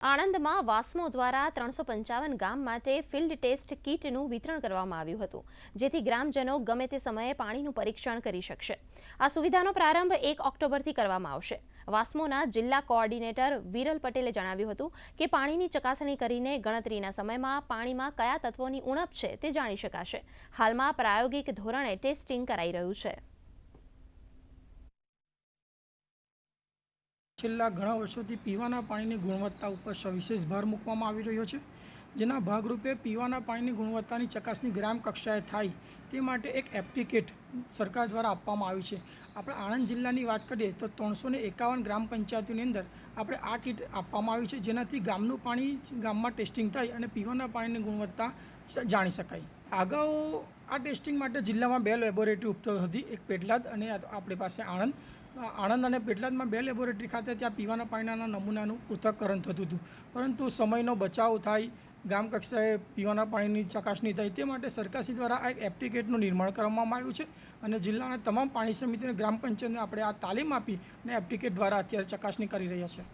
આણંદમાં વાસ્મો દ્વારા ત્રણસો પંચાવન ગામ માટે ફિલ્ડ ટેસ્ટ કીટનું વિતરણ કરવામાં આવ્યું હતું, જેથી ગ્રામજનો ગમે તે સમયે પાણીનું પરીક્ષણ કરી શકશે. આ સુવિધાનો પ્રારંભ એક ઓક્ટોબરથી કરવામાં આવશે. વાસ્મોના જિલ્લા કોઓર્ડિનેટર વિરલ પટેલે જણાવ્યું હતું કે પાણીની ચકાસણી કરીને ગણતરીના સમયમાં પાણીમાં કયા તત્વોની ઉણપ છે તે જાણી શકાશે. હાલમાં પ્રાયોગિક ધોરણે ટેસ્ટિંગ કરાઈ રહ્યું છે. છેલ્લા ઘણા વર્ષોથી પીવાના પાણીની ગુણવત્તા ઉપર સવિશેષ ભાર મૂકવામાં આવી રહ્યો છે. જેના ભાગરૂપે પીવાના પાણીની ગુણવત્તાની ચકાસણી ગ્રામ કક્ષાએ થાય તે માટે એક એપ્લિકેટ સરકાર દ્વારા આપવામાં આવી છે. આપણે આણંદ જિલ્લાની વાત કરીએ તો ત્રણસો એકાવન ગ્રામ પંચાયતોની અંદર આપણે આ કીટ આપવામાં આવી છે જેનાથી ગામનું પાણી ગામમાં ટેસ્ટિંગ થાય અને પીવાના પાણીની ગુણવત્તા જાણી શકાય. અગાઉ આ ટેસ્ટિંગ માટે જિલ્લામાં બે લેબોરેટરી ઉપલબ્ધ હતી, એક પેટલાદ અને આપણી પાસે આણંદ. આણંદ અને પેટલાદમાં બે લેબોરેટરી ખાતે ત્યાં પીવાના પાણીના નમૂનાનું પૃથ્થકરણ થતું હતું. પરંતુ સમયનો બચાવ થાય, ગામ કક્ષાએ પીવાના પાણીની ચકાસણી થાય તે માટે સરકારશ્રી દ્વારા આ એક એપ્લિકેટનું નિર્માણ કરવામાં આવ્યું છે અને જિલ્લાના તમામ પાણી સમિતિ અને ગ્રામ પંચાયતને આપણે આ તાલીમ આપી અને એપ્લિકેટ દ્વારા અત્યારે ચકાસણી કરી રહ્યા છે.